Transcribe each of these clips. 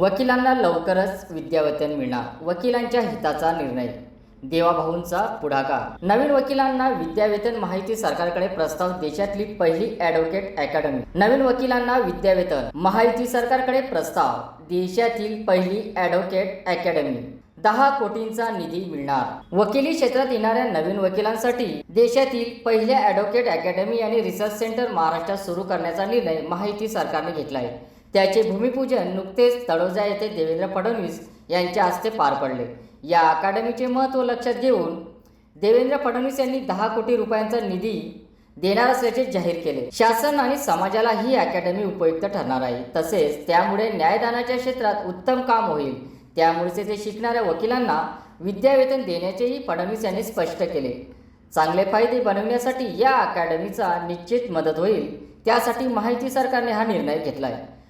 वकिलांना लवकरच विद्यावेतन मिळणार. वकिलांच्या हिताचा निर्णय. देवाभाऊंचा पुढाकार. नवीन वकिलांना विद्यावेतन माहिती सरकारकडे प्रस्ताव देशातली पहिली ॲडव्होकेट अकॅडमी. नवीन वकिलांना विद्यावेतन माहिती सरकारकडे प्रस्ताव देशातील पहिली ॲडव्होकेट अकॅडमी. दहा कोटींचा निधी मिळणार. वकिली क्षेत्रात येणाऱ्या नवीन वकिलांसाठी देशातील पहिल्या ॲडव्होकेट अकॅडमी आणि रिसर्च सेंटर महाराष्ट्रात सुरू करण्याचा निर्णय माहिती सरकारने घेतला आहे त्याचे भूमिपूजन नुकतेच तळोजा येथे देवेंद्र फडणवीस यांच्या हस्ते पार पडले. या अकादमीचे महत्त्व लक्षात घेऊन देवेंद्र फडणवीस यांनी दहा कोटी रुपयांचा निधी देणार असल्याचे जाहीर केले. शासन आणि समाजाला ही अकॅडमी उपयुक्त ठरणार आहे. तसेच त्यामुळे न्यायदानाच्या क्षेत्रात उत्तम काम होईल. त्यामुळेच येथे शिकणाऱ्या वकिलांना विद्यावेतन देण्याचेही फडणवीस यांनी स्पष्ट केले. चांगले फायदे बनवण्यासाठी या अकॅडमीचा निश्चित मदत होईल. त्यासाठी माहिती सरकारने हा निर्णय घेतला आहे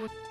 What?